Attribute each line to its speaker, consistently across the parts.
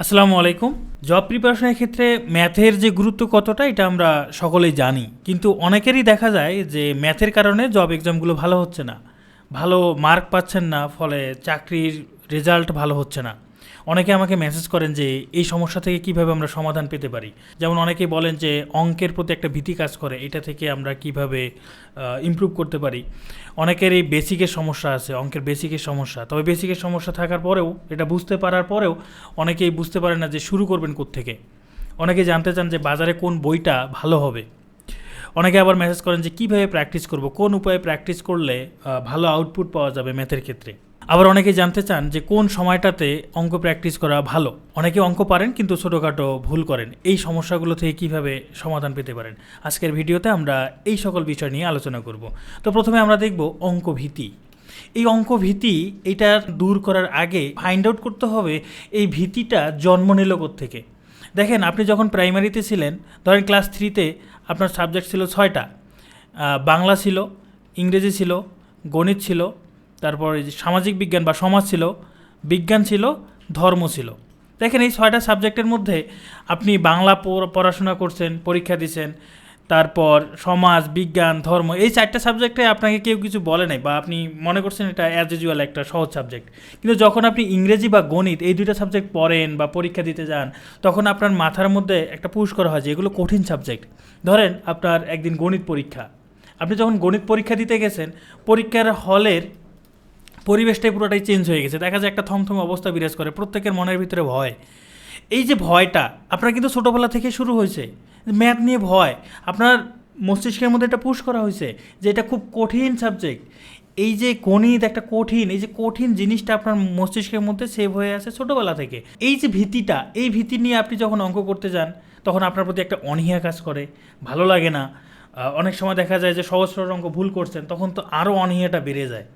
Speaker 1: আসসালামু আলাইকুম। জব প্রিপারেশনের ক্ষেত্রে ম্যাথের যে গুরুত্ব কতটা, এটা আমরা সকলেই জানি। কিন্তু অনেকেরই দেখা যায় যে ম্যাথের কারণে জব এক্সামগুলো ভালো হচ্ছে না। ভালো মার্ক পাচ্ছেন না, ফলে চাকরির রেজাল্ট ভালো হচ্ছে না। অনেকে আমাকে মেসেজ করেন যে, এই সমস্যা থেকে কীভাবে আমরা সমাধান পেতে পারি? যেমন অনেকে বলেন যে, অঙ্কের প্রতি একটা ভীতি কাজ করে, এটা থেকে আমরা কীভাবে ইমপ্রুভ করতে পারি? অনেকের এই বেসিকের সমস্যা আছে, অঙ্কের বেসিকের সমস্যা। তবে বেসিকের সমস্যা থাকার পরেও, এটা বুঝতে পারার পরেও অনেকেই বুঝতে পারে না যে, শুরু করবেন থেকে অনেকে জানতে চান যে, বাজারে কোন বইটা ভালো হবে? অনেকে আবার মেসেজ করেন যে, কীভাবে প্র্যাকটিস করব? কোন উপায়ে প্র্যাকটিস করলে ভালো আউটপুট পাওয়া যাবে ম্যাথের ক্ষেত্রে? আবার অনেকে জানতে চান যে কোন সময়টাতে অঙ্ক প্র্যাকটিস করা ভালো। অনেকে অঙ্ক পারেন কিন্তু ছোটোখাটো ভুল করেন। এই সমস্যাগুলো থেকে কীভাবে সমাধান পেতে পারেন? আজকের ভিডিওতে আমরা এই সকল বিষয় নিয়ে আলোচনা করব। তো প্রথমে আমরা দেখব অঙ্ক ভীতি এই অঙ্ক ভীতি এটা দূর করার আগে ফাইন্ড আউট করতে হবে এই ভীতিটা জন্ম নিল থেকে দেখেন, আপনি যখন প্রাইমারিতে ছিলেন, ধরেন ক্লাস থ্রিতে আপনার সাবজেক্ট ছিল ছয়টা। বাংলা ছিল, ইংরেজি ছিল, গণিত ছিল তারপর এই যে সামাজিক বিজ্ঞান বা সমাজ ছিল, বিজ্ঞান ছিল, ধর্ম ছিল। দেখেন এই ছয়টা সাবজেক্টের মধ্যে আপনি বাংলা পড়- পড়াশোনা করছেন, পরীক্ষা দিচ্ছেন তারপর সমাজ, বিজ্ঞান, ধর্ম, এই চারটা সাবজেক্টে আপনাকে কেউ কিছু বলে নাই বা আপনি মনে করছেন এটা অ্যাজ ইউজুয়াল একটা সহজ সাবজেক্ট কিন্তু যখন আপনি ইংরেজি বা গণিত এই দুইটা সাবজেক্ট পড়েন বা পরীক্ষা দিতে যান, তখন আপনার মাথার মধ্যে একটা পুশ করা হয় যে এগুলো কঠিন সাবজেক্ট ধরেন আপনার একদিন গণিত পরীক্ষা। আপনি যখন গণিত পরীক্ষা দিতে গেছেন, পরীক্ষার হলের পরিবেশটাই পুরোটাই চেঞ্জ হয়ে গেছে। দেখা যায় একটা থমথম অবস্থা বিরাজ করে, প্রত্যেকের মনের ভিতরে ভয়। এই যে ভয়টা, আপনার কিন্তু ছোটোবেলা থেকে শুরু হয়েছে। ম্যাথ নিয়ে ভয়, আপনার মস্তিষ্কের মধ্যে এটা পুশ করা হয়েছে যে এটা খুব কঠিন সাবজেক্ট এই যে গণিত একটা কঠিন, এই যে কঠিন জিনিসটা আপনার মস্তিষ্কের মধ্যে সেভ হয়ে আছে ছোটোবেলা থেকে। এই যে ভীতিটা, এই ভীতি নিয়ে আপনি যখন অঙ্ক করতে যান, তখন আপনার প্রতি একটা অনীহা কাজ করে, ভালো লাগে না। অনেক সময় দেখা যায় যে সহজ সরল অঙ্ক ভুল করছেন, তখন তো আরও অনীহাটা বেড়ে যায়।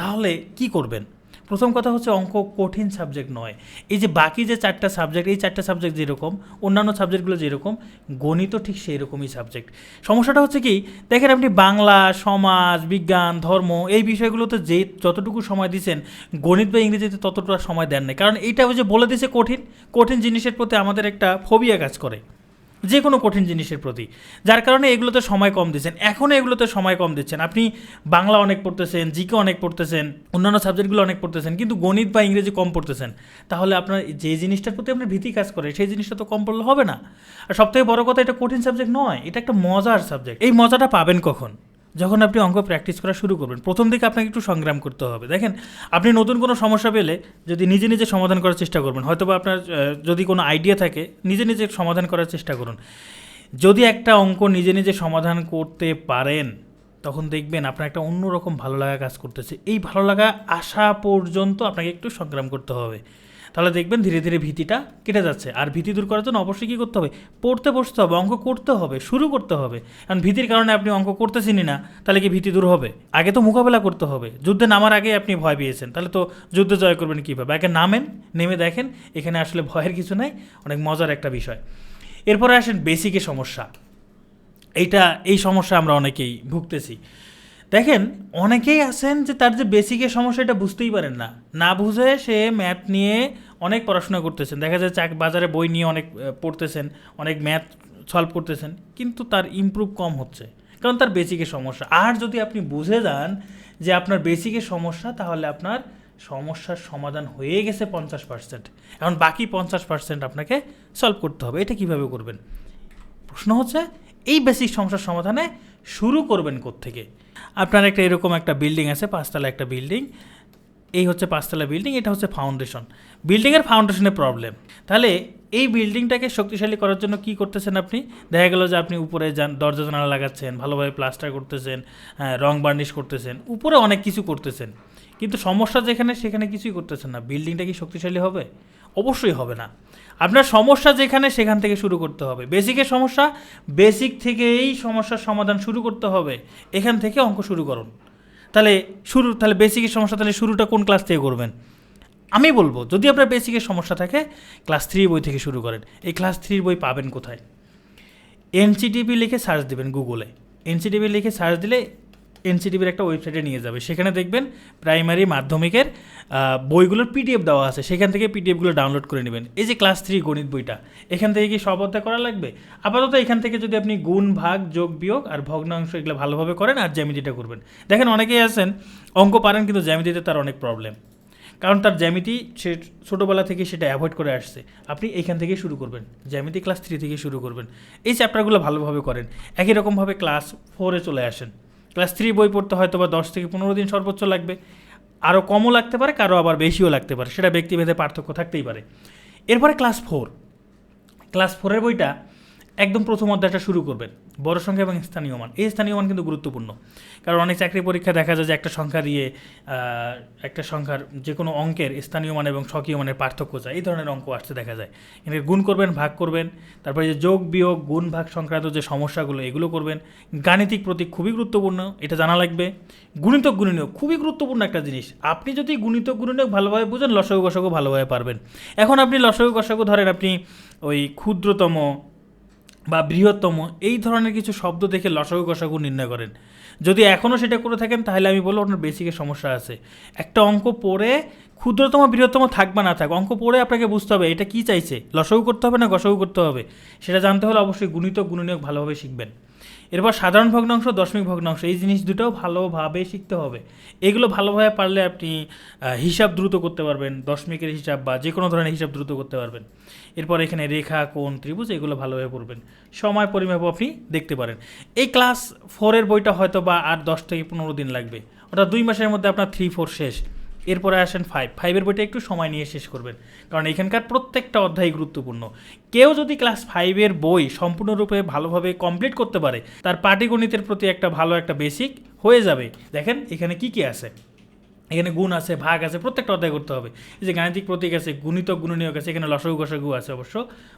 Speaker 1: তাহলে কি করবেন? প্রথম কথা হচ্ছে অঙ্ক কঠিন সাবজেক্ট নয়। এই যে বাকি যে চারটা সাবজেক্ট এই চারটা সাবজেক্ট যেরকম, অন্যান্য সাবজেক্টগুলো যেরকম গণিতও ঠিক সেই রকমই সাবজেক্ট সমস্যাটা হচ্ছে কি, দেখেন আপনি বাংলা, সমাজ, বিজ্ঞান, ধর্ম এই বিষয়গুলোতে যে যতটুকু সময় দিচ্ছেন, গণিত বা ইংরেজিতে ততটা সময় দেন না কারণ এইটা ওই যে বলে দিছে কঠিন কঠিন জিনিসের প্রতি আমাদের একটা ফোবিয়া কাজ করে। যে কোনো কঠিন জিনিসের প্রতি। যার কারণে এগুলোতে সময় কম দিচ্ছেন। এখনও এগুলোতে সময় কম দিচ্ছেন। আপনি বাংলা অনেক পড়তেছেন জিকে অনেক পড়তেছেন, অন্যান্য সাবজেক্টগুলো অনেক পড়তেছেন, কিন্তু গণিত বা ইংরেজি কম পড়তেছেন। তাহলে আপনার যে জিনিসটার প্রতি আপনার ভীতি কাজ করে, সেই জিনিসটা তো কম পড়লে হবে না। আর সবথেকে বড় কথা, এটা কঠিন সাবজেক্ট নয়, এটা একটা মজার সাবজেক্ট। এই মজাটা পাবেন কখন? যখন আপনি অঙ্ক প্র্যাকটিস করা শুরু করবেন, প্রথম দিকে আপনাকে একটু সংগ্রাম করতে হবে। দেখেন, আপনি নতুন কোনো সমস্যা পেলে যদি নিজে নিজে সমাধান করার চেষ্টা করবেন হয়তো বা আপনার যদি কোনো আইডিয়া থাকে, নিজে নিজে সমাধান করার চেষ্টা করুন। যদি একটা অঙ্ক নিজে নিজে সমাধান করতে পারেন, তখন দেখবেন আপনার একটা অন্যরকম ভালো লাগা কাজ করতেছে। এই ভালো লাগা আসা পর্যন্ত আপনাকে একটু সংগ্রাম করতে হবে। তাহলে দেখবেন ধীরে ধীরে ভীতিটা কেটে যাচ্ছে। আর ভীতি দূর করার জন্য অবশ্যই কী করতে হবে? পড়তে বসতে হবে, অঙ্ক করতে হবে, শুরু করতে হবে। কারণ ভীতির কারণে আপনি অঙ্ক করতেছেনই না, তাহলে কি ভীতি দূর হবে? আগে তো মোকাবেলা করতে হবে। যুদ্ধে নামার আগে আপনি ভয় পেয়েছেন। তাহলে তো যুদ্ধ জয় করবেন কীভাবে? আগে নামেন, নেমে দেখেন, এখানে আসলে ভয়ের কিছু নাই, অনেক মজার একটা বিষয়। এরপরে আসেন বেসিকে সমস্যা। এইটা, এই সমস্যা আমরা অনেকেই ভুগতেছি। দেখেন, অনেকেই আছেন যে তার যে বেসিকের সমস্যা এটা বুঝতেই পারেন না। না বুঝে সে ম্যাথ নিয়ে অনেক পড়াশোনা করতেছেন। দেখা যায় চাক বাজারে বই নিয়ে অনেক পড়তেছেন, অনেক ম্যাথ সলভ করতেছেন, কিন্তু তার ইমপ্রুভ কম হচ্ছে। কারণ তার বেসিকের সমস্যা। আর যদি আপনি বুঝে যান যে আপনার বেসিকের সমস্যা, তাহলে আপনার সমস্যার সমাধান হয়ে গেছে পঞ্চাশ পার্সেন্ট এখন বাকি পঞ্চাশ পার্সেন্ট আপনাকে সলভ করতে হবে। এটা কীভাবে করবেন? প্রশ্ন হচ্ছে, এই বেসিক সমস্যার সমাধানে শুরু করবেন থেকে আপনার একটা এরকম একটা বিল্ডিং আছে পাঁচতলা একটা বিল্ডিং এই হচ্ছে পাঁচতলা বিল্ডিং এটা হচ্ছে ফাউন্ডেশন বিল্ডিংয়ের ফাউন্ডেশনের প্রবলেম তাহলে এই বিল্ডিংটাকে শক্তিশালী করার জন্য কি করতেছেন আপনি? দেখা গেল যে আপনি উপরে যান দরজা জানালা লাগাচ্ছেন ভালোভাবে প্লাস্টার করতেছেন হ্যাঁ, রং বার্নিশ করতেছেন উপরে অনেক কিছু করতেছেন। কিন্তু সমস্যা যেখানে সেখানে কিছুই করতেছেন না। বিল্ডিংটা কি শক্তিশালী হবে? অবশ্যই হবে না। আপনার সমস্যা যেখানে সেখান থেকে শুরু করতে হবে। বেসিকের সমস্যা বেসিক থেকেই সমস্যার সমাধান শুরু করতে হবে। এখান থেকে অঙ্ক শুরু করুন। তাহলে শুরু, তাহলে বেসিকের সমস্যা, তাহলে শুরুটা কোন ক্লাস থেকে করবেন? আমি বলব, যদি আপনার বেসিকের সমস্যা থাকে ক্লাস থ্রি বই থেকে শুরু করেন। এই ক্লাস থ্রির বই পাবেন কোথায়? এনসিটিভি লিখে সার্চ দেবেন গুগলে এনসিটিভি লিখে সার্চ দিলে এনসিটিভির একটা ওয়েবসাইটে নিয়ে যাবে। সেখানে দেখবেন প্রাইমারি মাধ্যমিকের বইগুলোর পিডিএফ দেওয়া আছে। সেখান থেকে পিডিএফগুলো ডাউনলোড করে নেবেন। এই যে ক্লাস থ্রি গণিত বইটা, এখান থেকে কি সব অধ্যায় করা লাগবে? আপাতত এখান থেকে যদি আপনি গুণ, ভাগ, যোগ, বিয়োগ আর ভগ্নাংশ এগুলো ভালোভাবে করেন আর জ্যামিতিটা করবেন। দেখেন অনেকেই আছেন, অঙ্ক পারেন কিন্তু জ্যামিতিতে তার অনেক প্রবলেম কারণ তার জ্যামিতি সে ছোটোবেলা থেকে সেটা অ্যাভয়েড করে আসছে। আপনি এখান থেকে শুরু করবেন। জ্যামিতি ক্লাস থ্রি থেকে শুরু করবেন। এই চ্যাপ্টারগুলো ভালোভাবে করেন। একই রকমভাবে ক্লাস ফোরে চলে আসেন। ক্লাস থ্রি বই পড়তে হয়তো বা দশ থেকে পনেরো দিন সর্বোচ্চ লাগবে। আরও কমও লাগতে পারে, কারও আবার বেশিও লাগতে পারে। সেটা ব্যক্তিভেদে পার্থক্য থাকতেই পারে। এরপরে ক্লাস ফোর। ক্লাস ফোরের বইটা একদম প্রথম অধ্যায়টা শুরু করবেন। বড় সংখ্যা এবং স্থানীয় মান। এই স্থানীয় মান কিন্তু গুরুত্বপূর্ণ। কারণ অনেক চাকরি পরীক্ষা দেখা যায় যে একটা সংখ্যা দিয়ে একটা সংখ্যার যে কোনো অঙ্কের স্থানীয় মান এবং স্বকীয় মানের পার্থক্য যায়। এই ধরনের অঙ্ক আসতে দেখা যায়। এখানে গুণ করবেন, ভাগ করবেন, তারপরে যে যোগ, বিয়োগ, গুণ, ভাগ সংক্রান্ত যে সমস্যাগুলো, এগুলো করবেন। গাণিতিক প্রতীক খুবই গুরুত্বপূর্ণ, এটা জানা লাগবে। গুণিতক গুণনীয়ক খুবই গুরুত্বপূর্ণ একটা জিনিস। আপনি যদি গুণিতক গুণনীয়ক ভালোভাবে বুঝেন, লসগু গসগু ভালোভাবে পারবেন। এখন আপনি লসগু গসগু ধরেন, আপনি ওই ক্ষুদ্রতম বা বৃহত্তম এই ধরনের কিছু শব্দ দেখে লসাগু গসাগু নির্ণয় করেন। যদি এখনও সেটা করে থাকেন, তাহলে আমি বলব আপনার বেসিকের সমস্যা আছে। একটা অঙ্ক পড়ে ক্ষুদ্রতম, বৃহত্তম থাক বা না থাক, অঙ্ক পড়ে আপনাকে বুঝতে হবে এটা কী চাইছে। লসাগু করতে হবে না গসাগু করতে হবে? সেটা জানতে হলে অবশ্যই গুণিত, গুণনীয়ক ভালোভাবে শিখবেন। এরপর সাধারণ ভগ্নাংশ, দশমিক ভগ্নাংশ, এই জিনিস দুটোও ভালোভাবে শিখতে হবে। এগুলো ভালোভাবে পারলে আপনি হিসাব দ্রুত করতে পারবেন, দশমিকের হিসাব বা যে কোনো ধরনের হিসাব দ্রুত করতে পারবেন। এরপর এখানে রেখা, কোণ, ত্রিভুজ এগুলো ভালোভাবে পড়বেন। সময় পরিমাপ আপনি দেখতে পারেন। এই ক্লাস ফোরের বইটা হয়তো বা আর দশ থেকে পনেরো দিন লাগবে। অর্থাৎ দুই মাসের মধ্যে আপনার থ্রি ফোর শেষ। এরপরে আসেন ফাইভ ফাইভের বইটা একটু সময় নিয়ে শেষ করবেন। কারণ এখানকার প্রত্যেকটা অধ্যায় গুরুত্বপূর্ণ। কেউ যদি ক্লাস ফাইভের বই সম্পূর্ণরূপে ভালোভাবে কমপ্লিট করতে পারে, তার পাটিগণিতের প্রতি একটা ভালো একটা বেসিক হয়ে যাবে। দেখেন এখানে কি কি আছে। এখানে গুণ আছে, ভাগ আছে, প্রত্যেকটা অধ্যায় করতে হবে। এই যে গাণিতিক প্রতীক আছে গুণিতক গুণনীয়ক আছে, এখানে লসগু, গসগু আছে অবশ্য।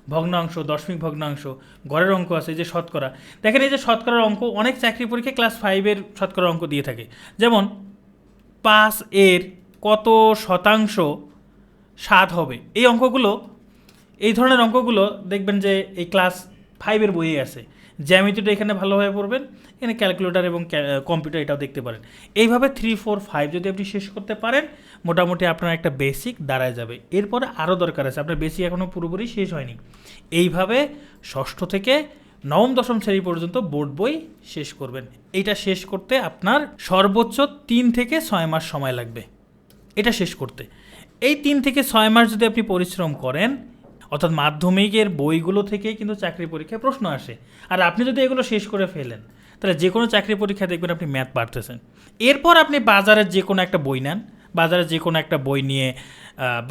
Speaker 1: ভগ্নাংশ, দশমিক ভগ্নাংশ ঘরের অঙ্ক আছে যে শতকরা। দেখেন এই যে শতকরার অঙ্ক, অনেক চাকরি পরীক্ষায় ক্লাস ফাইভের শতকরার অঙ্ক দিয়ে থাকে। যেমন, পাঁচ এর কত শতাংশ সাত হবে? এই অঙ্কগুলো, এই ধরনের অঙ্কগুলো দেখবেন যে এই ক্লাস ফাইভের বইয়ে আছে। জ্যামিতিটা এখানে ভালোভাবে পড়বেন, এখানে ক্যালকুলেটর এবং কম্পিউটার এটাও দেখতে পারেন। এইভাবে থ্রি ফোর ফাইভ যদি আপনি শেষ করতে পারেন, মোটামুটি আপনার একটা বেসিক দাঁড়ায় যাবে। এরপরে আরও দরকার আছে, আপনার বেসিক এখনও পুরোপুরি শেষ হয়নি। এইভাবে ষষ্ঠ থেকে নবম, দশম শ্রেণি পর্যন্ত বোর্ড বই শেষ করবেন। এইটা শেষ করতে আপনার সর্বোচ্চ তিন থেকে ছয় মাস সময় লাগবে। এটা শেষ করতে। এই তিন থেকে ছয় মাস যদি আপনি পরিশ্রম করেন অর্থাৎ মাধ্যমিকের বইগুলো থেকে কিন্তু চাকরি পরীক্ষায় প্রশ্ন আসে। আর আপনি যদি এগুলো শেষ করে ফেলেন, তাহলে যে কোনো চাকরি পরীক্ষা দেখবেন আপনি ম্যাথ পারতেছেন। এরপর আপনি বাজারের যে কোনো একটা বই নেন বাজারে যে কোনো একটা বই নিয়ে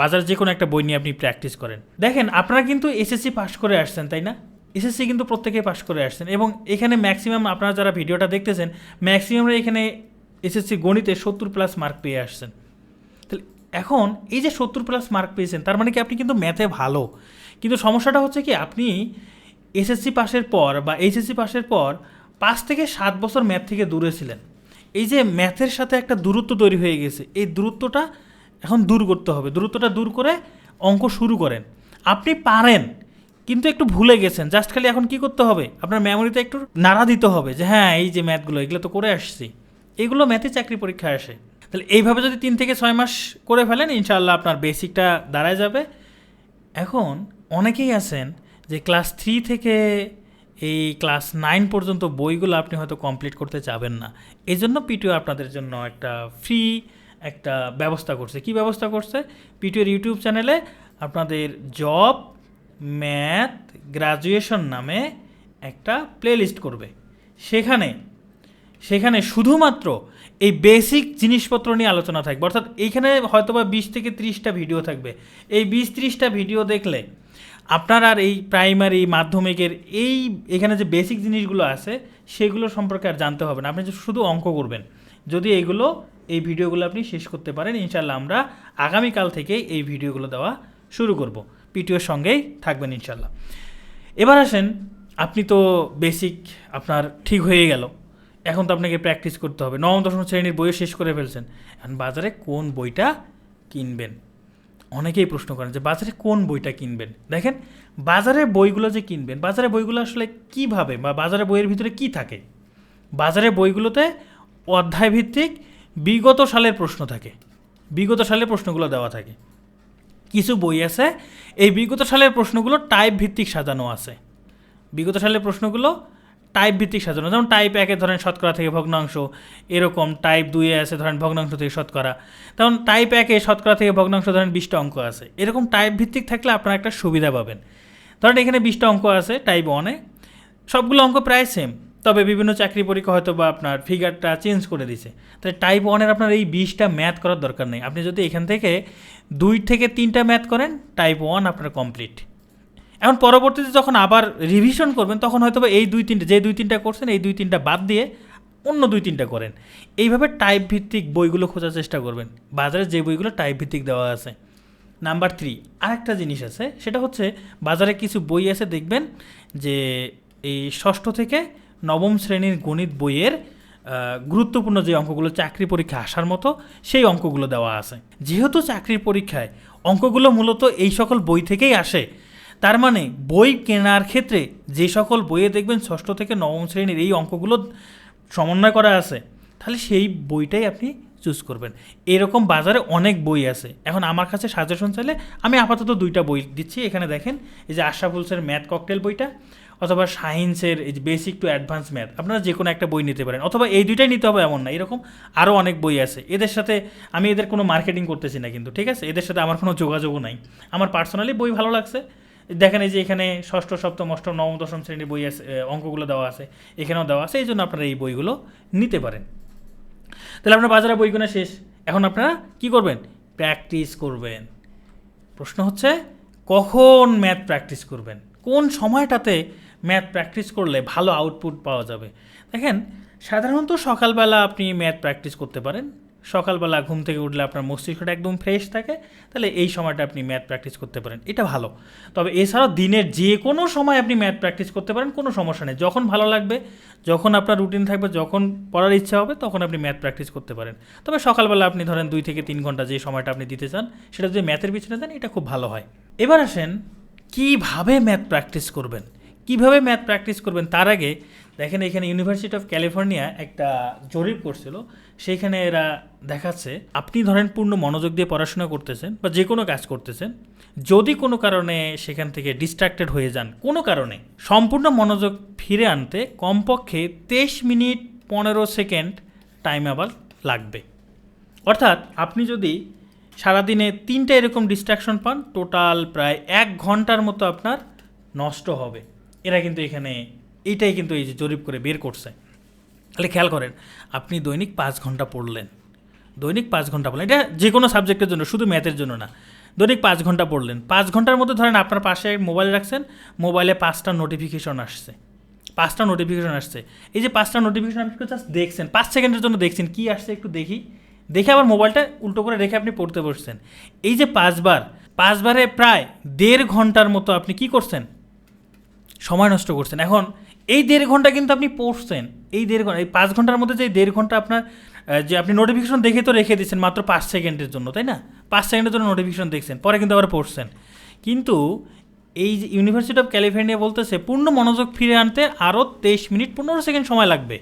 Speaker 1: বাজারে যে কোনো একটা বই নিয়ে আপনি প্র্যাকটিস করেন। দেখেন, আপনারা কিন্তু এসএসসি পাশ করে আসছেন, তাই না? এসএসসি কিন্তু প্রত্যেকেই পাশ করে আসছেন এবং এখানে ম্যাক্সিমাম আপনারা যারা ভিডিওটা দেখতেছেন ম্যাক্সিমামরা এখানে এসএসসি গণিতে সত্তর প্লাস মার্ক পেয়ে আসছেন। তাহলে এখন এই যে সত্তর প্লাস মার্ক পেয়েছেন, তার মানে কি আপনি কিন্তু ম্যাথে ভালো? কিন্তু সমস্যাটা হচ্ছে কি, আপনি এসএসসি পাসের পর বা এইচএসসি পাসের পর পাঁচ থেকে সাত বছর ম্যাথ থেকে দূরে ছিলেন। এই যে ম্যাথের সাথে একটা দূরত্ব তৈরি হয়ে গেছে, এই দূরত্বটা এখন দূর করতে হবে। দূরত্বটা দূর করে অঙ্ক শুরু করেন। আপনি পারেন, কিন্তু একটু ভুলে গেছেন। জাস্ট খালি এখন কি করতে হবে? আপনার মেমোরিতে একটু নাড়া দিতে হবে যে হ্যাঁ এই যে ম্যাথগুলো এগুলো তো করে আসছি। এগুলো ম্যাথে চাকরি পরীক্ষায় আসে। তাহলে এইভাবে যদি তিন থেকে ছয় মাস করে ফেলেন, ইনশাআল্লাহ আপনার বেসিকটা দাঁড়ায় যাবে। এখন অনেকেই আছেন যে ক্লাস থ্রি থেকে এই ক্লাস নাইন পর্যন্ত বইগুলো আপনি হয়তো কমপ্লিট করতে চাবেন না। এই জন্য পিটিও আপনাদের জন্য একটা ফ্রি একটা ব্যবস্থা করছে। কি ব্যবস্থা করছে? পিটিওর ইউটিউব চ্যানেলে আপনাদের জব ম্যাথ গ্রাজুয়েশন নামে একটা প্লেলিস্ট করবে। সেখানে সেখানে শুধুমাত্র এই বেসিক জিনিসপত্র নিয়ে আলোচনা থাকবে। অর্থাৎ এইখানে হয়তোবা বিশ থেকে ত্রিশটা ভিডিও থাকবে। এই বিশ ত্রিশটা ভিডিও দেখলে আপনার আর এই প্রাইমারি মাধ্যমিকের এই এখানে যে বেসিক জিনিসগুলো আছে, সেগুলো সম্পর্কে আর জানতে হবে না। আপনি শুধু অঙ্ক করবেন। যদি এইগুলো এই ভিডিওগুলো আপনি শেষ করতে পারেন ইনশাল্লাহ আমরা আগামীকাল থেকে এই ভিডিওগুলো দেওয়া শুরু করব। পিটিওর সঙ্গেই থাকবেন ইনশাল্লাহ এবার আসেন, আপনি তো বেসিক আপনার ঠিক হয়ে গেল। এখন তো আপনাকে প্র্যাকটিস করতে হবে। নবম, দশম শ্রেণির বইও শেষ করে ফেলছেন। এখন বাজারে কোন বইটা কিনবেন? অনেকেই প্রশ্ন করেন যে বাজারে কোন বইটা কিনবেন? দেখেন, বাজারের বইগুলো যে কিনবেন বাজারে বইগুলো আসলে কীভাবে বা বাজারে বইয়ের ভিতরে কি থাকে? বাজারে বইগুলোতে অধ্যায় ভিত্তিক বিগত সালের প্রশ্ন থাকে। বিগত সালের প্রশ্নগুলো দেওয়া থাকে। কিছু বই আছে, এই বিগত সালের প্রশ্নগুলো টাইপ ভিত্তিক সাজানো আছে। বিগত সালের প্রশ্নগুলো টাইপ ভিত্তিক সাজানো, যেমন টাইপ একে ধরেন শতকরা থেকে ভগ্নাংশ, এরকম টাইপ দুইয়ে আছে ধরেন ভগ্নাংশ থেকে শতকরা। তেমন টাইপ একে শতকরা থেকে ভগ্নাংশ ধরেন বিশটা অঙ্ক আছে। এরকম টাইপ ভিত্তিক থাকলে আপনারা একটা সুবিধা পাবেন। ধরেন এখানে বিশটা অঙ্ক আছে টাইপ ওয়ানে সবগুলো অঙ্ক প্রায় সেম তবে বিভিন্ন চাকরি পরীক্ষা হয়তো বা আপনার ফিগারটা চেঞ্জ করে দিছে। তাহলে টাইপ ওয়ানের আপনার এই বিশটা ম্যাথ করার দরকার নেই। আপনি যদি এখান থেকে দুই থেকে তিনটা ম্যাথ করেন টাইপ ওয়ান আপনার কমপ্লিট এখন পরবর্তীতে যখন আবার রিভিশন করবেন, তখন হয়তো এই দুই তিনটা, যে দুই তিনটা করছেন, এই দুই তিনটা বাদ দিয়ে অন্য দুই তিনটা করেন। এইভাবে টাইপ ভিত্তিক বইগুলো খোঁজার চেষ্টা করবেন। বাজারে যে বইগুলো টাইপ ভিত্তিক দেওয়া আছে। নাম্বার থ্রি আরেকটা জিনিস আছে, সেটা হচ্ছে বাজারে কিছু বই আছে, দেখবেন যে এই ষষ্ঠ থেকে নবম শ্রেণির গণিত বইয়ের গুরুত্বপূর্ণ যে অঙ্কগুলো চাকরি পরীক্ষা আসার মতো, সেই অঙ্কগুলো দেওয়া আছে। যেহেতু চাকরির পরীক্ষায় অঙ্কগুলো মূলত এই সকল বই থেকেই আসে তার মানে বই কেনার ক্ষেত্রে যে সকল বইয়ে দেখবেন ষষ্ঠ থেকে নবম শ্রেণির এই অঙ্কগুলো সমন্বয় করা আছে, তাহলে সেই বইটাই আপনি চুজ করবেন। এরকম বাজারে অনেক বই আছে। এখন আমার কাছে সাজেশন চাইলে আমি আপাতত দুইটা বই দিচ্ছি। এখানে দেখেন, এই যে আশরাফুলসের ম্যাথ ককটেল বইটা অথবা সায়েন্সের এই যে বেসিক টু অ্যাডভান্স ম্যাথ আপনারা যে কোনো একটা বই নিতে পারেন। অথবা এই দুইটাই নিতে হবে এমন না, এরকম আরও অনেক বই আছে। এদের সাথে আমি এদের কোনো মার্কেটিং করতেছি না কিন্তু, ঠিক আছে? এদের সাথে আমার কোনো যোগাযোগও নাই। আমার পার্সোনালি বই ভালো লাগছে। দেখেন এই যে এখানে ষষ্ঠ, সপ্তম, অষ্টম, নবম, দশম শ্রেণির বই আছে অঙ্কগুলো দেওয়া আছে, এখানেও দেওয়া আছে এই জন্য আপনারা এই বইগুলো নিতে পারেন। তাহলে আপনার বাজারে বইগুলো শেষ। এখন আপনারা কি করবেন? প্র্যাকটিস করবেন। প্রশ্ন হচ্ছে, কখন ম্যাথ প্র্যাকটিস করবেন? কোন সময়টাতে ম্যাথ প্র্যাকটিস করলে ভালো আউটপুট পাওয়া যাবে? দেখেন, সাধারণত সকালবেলা আপনি ম্যাথ প্র্যাকটিস করতে পারেন। সকালবেলা ঘুম থেকে উঠলে আপনার মস্তিষ্কটা একদম ফ্রেশ থাকে, তাহলে এই সময়টা আপনি ম্যাথ প্র্যাকটিস করতে পারেন। এটা ভালো। তবে এছাড়াও দিনের যে কোনো সময় আপনি ম্যাথ প্র্যাকটিস করতে পারেন, কোনো সমস্যা নেই। যখন ভালো লাগবে, যখন আপনার রুটিন থাকবে, যখন পড়ার ইচ্ছা হবে, তখন আপনি ম্যাথ প্র্যাকটিস করতে পারেন। তবে সকালবেলা আপনি ধরেন দুই থেকে তিন ঘণ্টা যে সময়টা আপনি দিতে চান, সেটা যদি ম্যাথের পিছনে দেন, এটা খুব ভালো হয়। এবার আসেন, কীভাবে ম্যাথ প্র্যাকটিস করবেন? কীভাবে ম্যাথ প্র্যাকটিস করবেন? তার আগে দেখেন, এখানে ইউনিভার্সিটি অফ ক্যালিফোর্নিয়া একটা জরিপ করছিল সেইখানে এরা দেখাচ্ছে, আপনি ধরেন পূর্ণ মনোযোগ দিয়ে পড়াশোনা করতেছেন বা যে কোনো কাজ করতেছেন, যদি কোনো কারণে সেখান থেকে ডিস্ট্রাক্টেড হয়ে যান, কোনো কারণে, সম্পূর্ণ মনোযোগ ফিরে আনতে কমপক্ষে তেইশ মিনিট পনেরো সেকেন্ড টাইম আবার লাগবে। অর্থাৎ আপনি যদি সারাদিনে তিনটে এরকম ডিস্ট্রাকশন পান টোটাল প্রায় এক ঘণ্টার মতো আপনার নষ্ট হবে। এরা কিন্তু এখানে এইটাই কিন্তু এই যে জরিপ করে বের করছে। তাহলে খেয়াল করেন, আপনি দৈনিক পাঁচ ঘণ্টা পড়লেন। দৈনিক পাঁচ ঘণ্টা পড়লেন। এটা যে কোনো সাবজেক্টের জন্য, শুধু ম্যাথের জন্য না। দৈনিক পাঁচ ঘণ্টা পড়লেন। পাঁচ ঘণ্টার মধ্যে ধরেন আপনার পাশে মোবাইল রাখছেন মোবাইলে পাঁচটা নোটিফিকেশন আসছে। পাঁচটা নোটিফিকেশন আসছে। এই যে পাঁচটা নোটিফিকেশন আপনি জাস্ট দেখছেন, পাঁচ সেকেন্ডের জন্য দেখছেন, কি আসছে একটু দেখি। দেখে আবার মোবাইলটা উল্টো করে রেখে আপনি পড়তে বসছেন। এই যে পাঁচবার, পাঁচবারে প্রায় দেড় ঘণ্টার মতো আপনি কি করছেন? সময় নষ্ট করছেন। এখন এই দেড় ঘণ্টা কিন্তু আপনি পড়ছেন। এই দেড় ঘণ্টা, এই পাঁচ ঘণ্টার মধ্যে যে দেড় ঘণ্টা আপনার যে আপনি নোটিফিকেশন দেখে তো রেখে দিচ্ছেন মাত্র পাঁচ সেকেন্ডের জন্য, তাই না? পাঁচ সেকেন্ডের জন্য নোটিফিকেশন দেখছেন, পরে কিন্তু আবার পড়ছেন। কিন্তু এই যে ইউনিভার্সিটি অফ ক্যালিফোর্নিয়া বলতেছে, পূর্ণ মনোযোগ ফিরে আনতে আরও তেইশ মিনিট, পনেরো সেকেন্ড সময় লাগবে।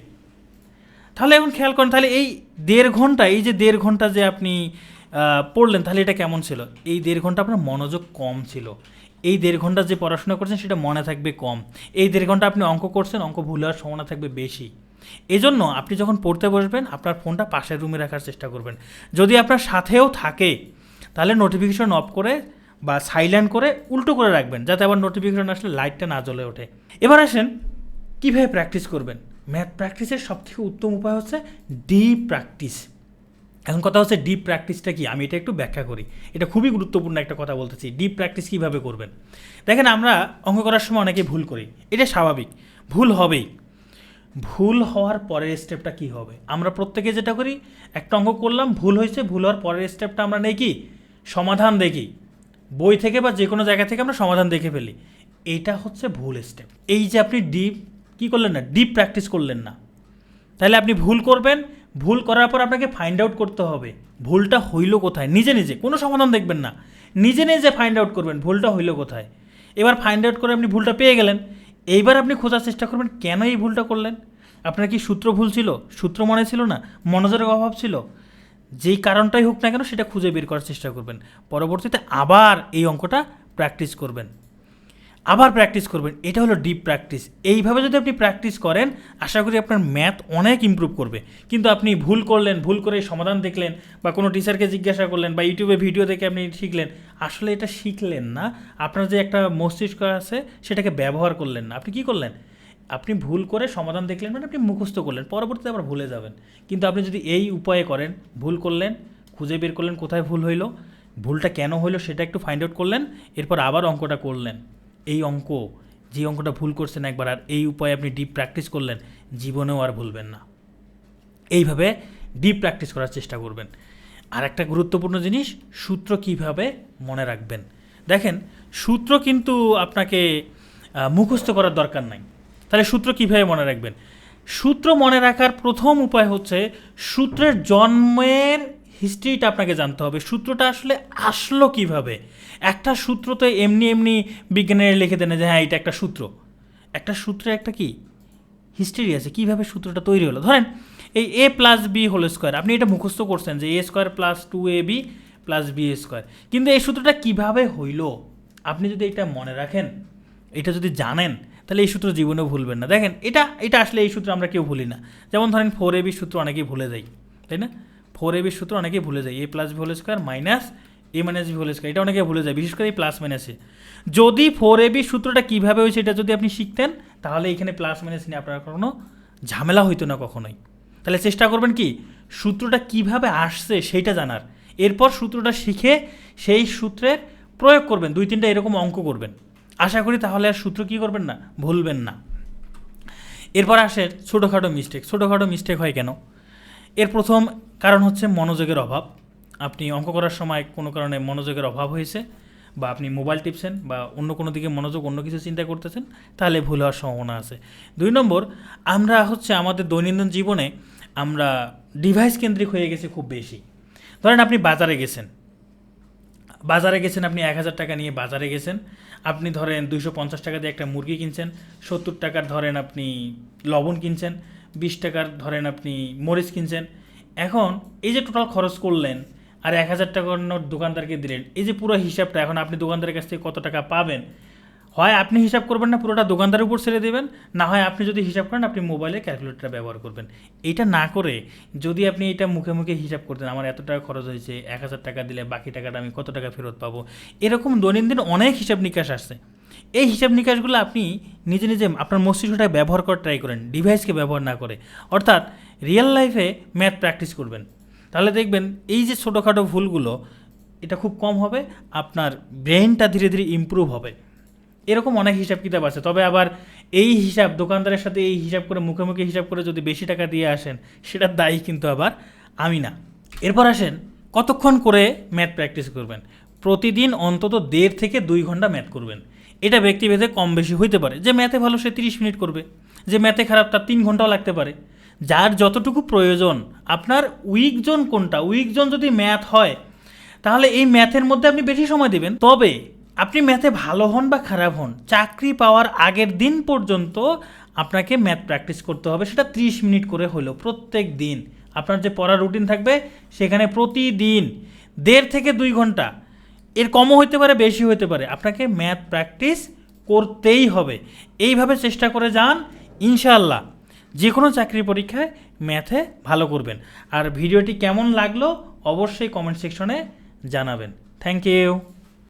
Speaker 1: তাহলে এখন খেয়াল করেন, তাহলে এই দেড় ঘণ্টা, এই যে দেড় ঘণ্টা যে আপনি পড়লেন, তাহলে এটা কেমন ছিল? এই দেড় ঘণ্টা আপনার মনোযোগ কম ছিল। এই দেড় ঘণ্টা যে পড়াশোনা করছেন সেটা মনে থাকবে কম। এই দেড় ঘণ্টা আপনি অঙ্ক করছেন, অঙ্ক ভুল হওয়ার সম্ভাবনা থাকবে বেশি। এজন্য আপনি যখন পড়তে বসবেন, আপনার ফোনটা পাশের রুমে রাখার চেষ্টা করবেন। যদি আপনার সাথেও থাকে, তাহলে নোটিফিকেশন অফ করে বা সাইলেন্ট করে উল্টো করে রাখবেন, যাতে আবার নোটিফিকেশন আসলে লাইটটা না জ্বলে ওঠে। এবার আসেন, কীভাবে প্র্যাকটিস করবেন? ম্যাথ প্র্যাকটিসের সবথেকে উত্তম উপায় হচ্ছে ডিপ প্র্যাকটিস এখন কথা হচ্ছে ডিপ প্র্যাকটিসটা কি? আমি এটা একটু ব্যাখ্যা করি। এটা খুবই গুরুত্বপূর্ণ একটা কথা বলতেছি। ডিপ প্র্যাকটিস কীভাবে করবেন? দেখেন, আমরা অঙ্ক করার সময় অনেকে ভুল করি। এটা স্বাভাবিক। ভুল হবেই। ভুল হওয়ার পরের স্টেপটা কি হবে? আমরা প্রত্যেকে যেটা করি, একটা অঙ্ক করলাম, ভুল হয়েছে, ভুল হওয়ার পরের স্টেপটা আমরা নেই কি? সমাধান দেখি বই থেকে বা যে কোনো জায়গা থেকে আমরা সমাধান দেখে ফেলি। এটা হচ্ছে ভুল স্টেপ এই যে আপনি ডিপ কি করলেন না? ডিপ প্র্যাকটিস করলেন না। তাহলে আপনি ভুল করবেন ভুল করার পর আপনাকে ফাইন্ড আউট করতে হবে। ভুলটা হইল কোথায়? নিজে নিজে, কোনো সমাধান দেখবেন না। নিজে নিজে ফাইন্ড আউট করবেন, ভুলটা হইল কোথায়? এবার ফাইন্ড আউট করে আপনি ভুলটা পেয়ে গেলেন। এইবার আপনি খোঁজার চেষ্টা করবেন, কেন এই ভুলটা করলেন? আপনার কি সূত্র ভুল ছিল? সূত্র মনে ছিল না? মনোযোগের অভাব ছিল? যেই কারণটাই হোক না কেন, সেটা খুঁজে বের করার চেষ্টা করবেন। পরবর্তীতে আবার এই অঙ্কটা প্র্যাকটিস করবেন। আবার প্র্যাকটিস করবেন। এটা হলো ডিপ প্র্যাকটিস এইভাবে যদি আপনি প্র্যাকটিস করেন, আশা করি আপনার ম্যাথ অনেক ইমপ্রুভ করবে। কিন্তু আপনি ভুল করলেন, ভুল করে সমাধান দেখলেন বা কোনো টিচারকে জিজ্ঞাসা করলেন বা ইউটিউবে ভিডিও দেখে আপনি শিখলেন, আসলে এটা শিখলেন না। আপনার যে একটা মস্তিষ্ক আছে, সেটাকে ব্যবহার করলেন না। আপনি কি করলেন? আপনি ভুল করে সমাধান দেখলেন মানে আপনি মুখস্থ করলেন, পরবর্তীতে আবার ভুলে যাবেন। কিন্তু আপনি যদি এই উপায়ে করেন, ভুল করলেন, খুঁজে বের করলেন কোথায় ভুল হইল, ভুলটা কেন হইল সেটা একটু ফাইন্ড আউট করলেন, এরপর আবার অঙ্কটা করলেন। এই অঙ্ক, যে অঙ্কটা ভুল করছেন একবার, আর এই উপায়ে আপনি ডিপ প্র্যাকটিস করলেন, জীবনেও আর ভুলবেন না। এইভাবে ডিপ প্র্যাকটিস করার চেষ্টা করবেন। আর একটা গুরুত্বপূর্ণ জিনিস, সূত্র কীভাবে মনে রাখবেন? দেখেন, সূত্র কিন্তু আপনাকে মুখস্থ করার দরকার নাই। তাহলে সূত্র কীভাবে মনে রাখবেন? সূত্র মনে রাখার প্রথম উপায় হচ্ছে, সূত্রের জন্মের হিস্ট্রিটা আপনাকে জানতে হবে। সূত্রটা আসলে আসলো কীভাবে? একটা সূত্র তো এমনি এমনি বিজ্ঞানের লিখে দেন যে হ্যাঁ এটা একটা সূত্র। একটা সূত্রে একটা কি? হিস্ট্রি আছে। কীভাবে সূত্রটা তৈরি হলো? ধরেন, এই A plus B whole square আপনি এটা মুখস্থ করছেন যে A square plus two A B plus B square কিন্তু এই সূত্রটা কীভাবে হইল? আপনি যদি এটা মনে রাখেন, এটা যদি জানেন, তাহলে এই সূত্র জীবনেও ভুলবেন না। দেখেন, এটা এটা আসলে এই সূত্র আমরা কেউ ভুলি না। যেমন ধরেন ফোর এ বি সূত্র অনেকেই ভুলে যাই তাই না? ফোর এ বি সূত্র অনেকেই ভুলে যায়। A plus B whole square minus A minus B whole square এটা অনেকে ভুলে যায়, বিশেষ করে এই প্লাস মাইনাসে যদি ফোর এ বি সূত্রটা কীভাবে হয়েছে এটা যদি আপনি শিখতেন, তাহলে এখানে প্লাস মাইনাস নিয়ে আপনার কোনো ঝামেলা হইতো না কখনোই। তাহলে চেষ্টা করবেন কি, সূত্রটা কীভাবে আসছে সেইটা জানার। এরপর সূত্রটা শিখে সেই সূত্রের প্রয়োগ করবেন, দুই তিনটা এরকম অঙ্ক করবেন। আশা করি তাহলে আর সূত্র কী করবেন না, ভুলবেন না। এরপর আসে ছোটোখাটো মিস্টেক ছোটোখাটো মিস্টেক হয় কেন? এর প্রথম কারণ হচ্ছে মনোযোগের অভাব। আপনি অঙ্ক করার সময় কোনো কারণে মনোযোগের অভাব হয়েছে বা আপনি মোবাইল টিপছেন বা অন্য কোনো দিকে মনোযোগ অন্য কিছু চিন্তা করতেছেন, তাহলে ভুল হওয়ার সম্ভাবনা আছে। দুই নম্বর, আমরা হচ্ছে আমাদের দৈনন্দিন জীবনে আমরা ডিভাইস কেন্দ্রিক হয়ে গেছি খুব বেশি। ধরেন আপনি বাজারে গেছেন। বাজারে গেছেন, আপনি এক হাজার টাকা নিয়ে বাজারে গেছেন। আপনি ধরেন দুইশো পঞ্চাশ টাকা দিয়ে একটা মুরগি কিনছেন, সত্তর টাকার ধরেন আপনি লবণ কিনছেন। বিশ টাকার ধরেন আপনি মরিচ কিনছেন। এখন এই যে টোটাল খরচ করলেন আর এক হাজার টাকার নোট দোকানদারকে দিলেন, এই যে পুরো হিসাবটা এখন আপনি দোকানদারের কাছ থেকে কত টাকা পাবেন? হয় আপনি হিসাব করবেন না, পুরোটা দোকানদারের উপর ছেড়ে দেবেন, না হয় আপনি যদি হিসাব করেন, আপনি মোবাইলে ক্যালকুলেটরটা ব্যবহার করবেন। এটা না করে যদি আপনি এটা মুখে মুখে হিসাব করতেন, আমার এত টাকা খরচ হয়েছে, এক হাজার টাকা দিলে বাকি টাকাটা আমি কত টাকা ফেরত পাবো? এরকম দৈনন্দিন অনেক হিসাব নিকাশ আসছে। এই হিসাব নিকাশগুলো আপনি নিজে নিজে আপনার মস্তিষ্কটা ব্যবহার করার ট্রাই করেন ডিভাইসকে ব্যবহার না করে। অর্থাৎ রিয়েল লাইফে ম্যাথ প্র্যাকটিস করবেন। তাহলে দেখবেন এই যে ছোটোখাটো ভুলগুলো, এটা খুব কম হবে, আপনার ব্রেনটা ধীরে ধীরে ইমপ্রুভ হবে। এরকম অনেক হিসাব কিতাব আছে। তবে আবার এই হিসাব, দোকানদারের সাথে এই হিসাব করে, মুখে মুখে হিসাব করে যদি বেশি টাকা দিয়ে আসেন সেটার দায়ী কিন্তু আবার আমি না। এরপর আসেন, কতক্ষণ করে ম্যাথ প্র্যাকটিস করবেন? প্রতিদিন অন্তত দেড় থেকে দুই ঘণ্টা ম্যাথ করবেন। এটা ব্যক্তিভেদে কম বেশি হইতে পারে। যে ম্যাথে ভালো সে তিরিশ মিনিট করবে। যে ম্যাথে খারাপ তার তিন ঘন্টাও লাগতে পারে। যার যতটুকু প্রয়োজন, আপনার উইক জোন কোনটা? উইক জোন যদি ম্যাথ হয়, তাহলে এই ম্যাথের মধ্যে আপনি বেশি সময় দিবেন। তবে আপনি ম্যাথে ভালো হন বা খারাপ হন, চাকরি পাওয়ার আগের দিন পর্যন্ত আপনাকে ম্যাথ প্র্যাকটিস করতে হবে। সেটা ত্রিশ মিনিট করে হলো প্রত্যেক দিন। আপনার যে পড়ার রুটিন থাকবে, সেখানে প্রতিদিন দেড় থেকে দুই ঘণ্টা এর কমও হতে পারে বেশি হতে পারে। আপনাকে ম্যাথ প্র্যাকটিস করতেই হবে। এইভাবে চেষ্টা করে যান ইনশাল্লাহ যে কোনো চাকরি পরীক্ষায় ম্যাথে ভালো করবেন। আর ভিডিওটি কেমন লাগল অবশ্যই কমেন্ট সেকশনে জানাবেন। Thank you